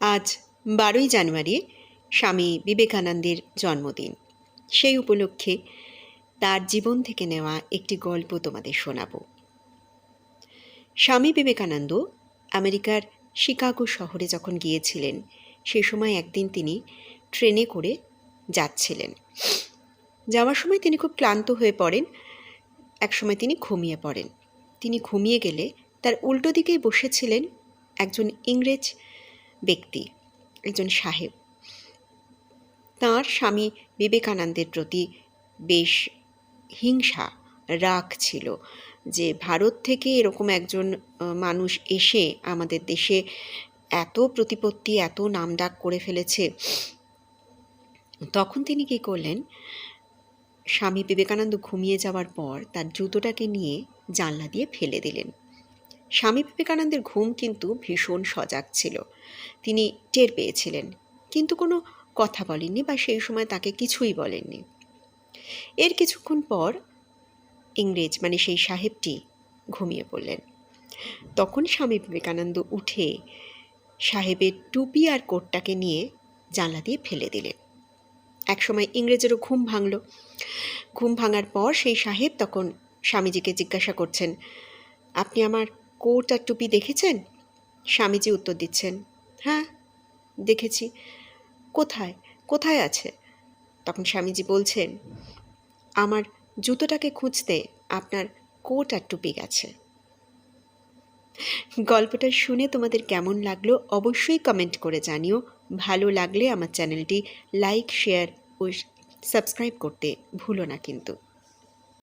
আজ বারোই জানুয়ারি স্বামী বিবেকানন্দের জন্মদিন। সেই উপলক্ষে তার জীবন থেকে নেওয়া একটি গল্প তোমাদের শোনাবো। স্বামী বিবেকানন্দ আমেরিকার শিকাগো শহরে যখন গিয়েছিলেন, সে সময় একদিন তিনি ট্রেনে করে যাচ্ছিলেন। যাওয়ার সময় তিনি খুব ক্লান্ত হয়ে পড়েন। একসময় তিনি ঘুমিয়ে পড়েন। তিনি ঘুমিয়ে গেলে তার উল্টো দিকেই বসেছিলেন একজন ইংরেজ ব্যক্তি, একজন সাহেব। তাঁর স্বামী বিবেকানন্দের প্রতি বেশ হিংসা, রাগ ছিল যে ভারত থেকে এরকম একজন মানুষ এসে আমাদের দেশে এত প্রতিপত্তি, এত নাম ডাক করে ফেলেছে। তখন তিনি কী করলেন? স্বামী বিবেকানন্দ ঘুমিয়ে যাওয়ার পর তার জুতোটাকে নিয়ে জানলা দিয়ে ফেলে দিলেন। স্বামী বিবেকানন্দের ঘুম কিন্তু ভীষণ সজাগ ছিল। তিনি টের পেয়েছিলেন, কিন্তু কোনো কথা বলেননি বা সেই সময় তাকে কিছুই বলেননি। এর কিছুক্ষণ পর ইংরেজ মানে সেই সাহেবটি ঘুমিয়ে পড়লেন। তখন স্বামী বিবেকানন্দ উঠে সাহেবের টুপি আর কোটটাকে নিয়ে জানলা দিয়ে ফেলে দিলেন। একসময় ইংরেজেরও ঘুম ভাঙল। ঘুম ভাঙার পর সেই সাহেব তখন স্বামীজিকে জিজ্ঞাসা করছেন, আপনি আমার কোট আর টুপি দেখেছেন? স্বামীজি উত্তর দিচ্ছেন হ্যাঁ দেখেছি। কোথায়? কোথায় আছে? তখন স্বামীজি বলছেন, আমার জুতোটাকে খুঁজতে আপনার কোট আর টুপি গেছে। গল্পটা শুনে তোমাদের কেমন লাগল অবশ্যই কমেন্ট করে জানিও। ভালো লাগলে আমার চ্যানেলটি লাইক শেয়ার ও সাবস্ক্রাইব করতে ভুলো না কিন্তু।